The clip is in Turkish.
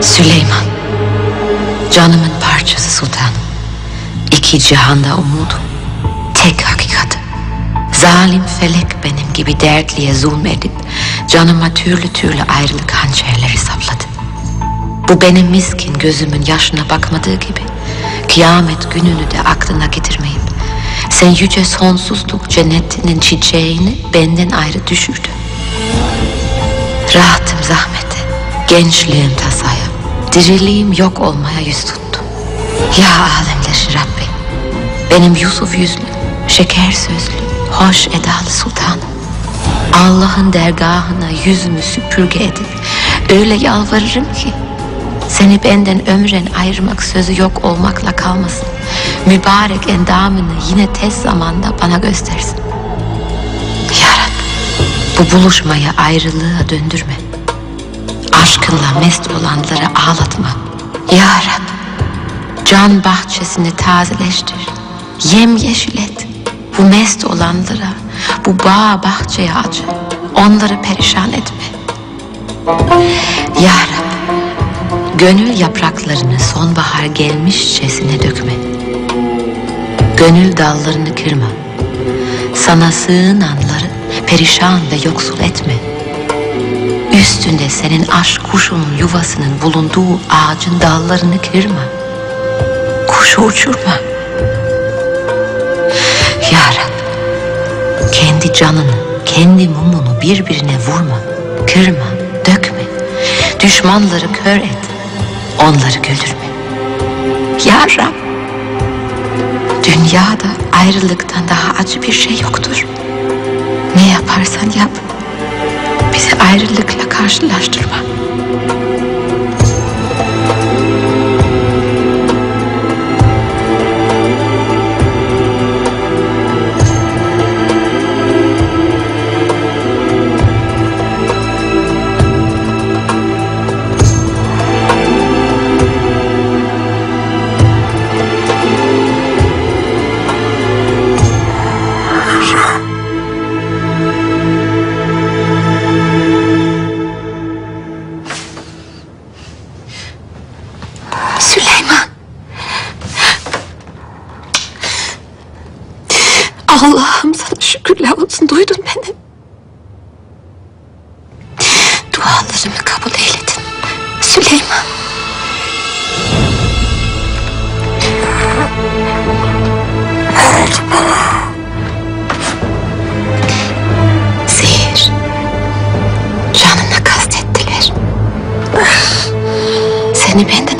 Süleyman. Canımın parçası sultanım. İki cihanda umudum. Tek hakikat. Zalim felek benim gibi dertliye zulmedip canıma türlü türlü ayrılık hançerleri sapladı. Bu benim miskin gözümün yaşına bakmadığı gibi kıyamet gününü de aklına getirmeyip sen yüce sonsuzluk cennetinin çiçeğini benden ayrı düşürdü. Rahatım zahmete, gençliğim tasaya, diriliğim yok olmaya yüz tuttu. Ya alemlerin Rabbi, benim Yusuf yüzlü, şeker sözlü, hoş edalı sultanım. Allah'ın dergahına yüzümü süpürge edip öyle yalvarırım ki seni benden ömren ayırmak sözü yok olmakla kalmasın. Mübarek endamını yine tez zamanda bana göstersin. Ya Rabbi, bu buluşmayı ayrılığa döndürme. Aşkınla mest olanları ağlatma. Ya Rabbi, can bahçesini tazeleştir. Yem yeşil et. Bu mest olanlara, bu bağ bahçeye aç. Onları perişan etme. Ya Rabbi, gönül yapraklarını sonbahar gelmişçesine dökme. Gönül dallarını kırma. Sana sığınanları perişan ve yoksul etme. Üstünde senin aşk kuşunun yuvasının bulunduğu ağacın dallarını kırma. Kuşu uçurma. Ya Rab, kendi canını, kendi mumunu birbirine vurma, kırma, dökme. Düşmanları kör et, onları güldürme. Ya Rab, dünyada ayrılıktan daha acı bir şey yoktur. Ne yaparsan yap, ayrılıkla karşılaştırma. Allah'ım sana şükürler olsun duydun beni. Dualarımı kabul eyledin. Süleyman. Zehir. Canına kastettiler. Seni benden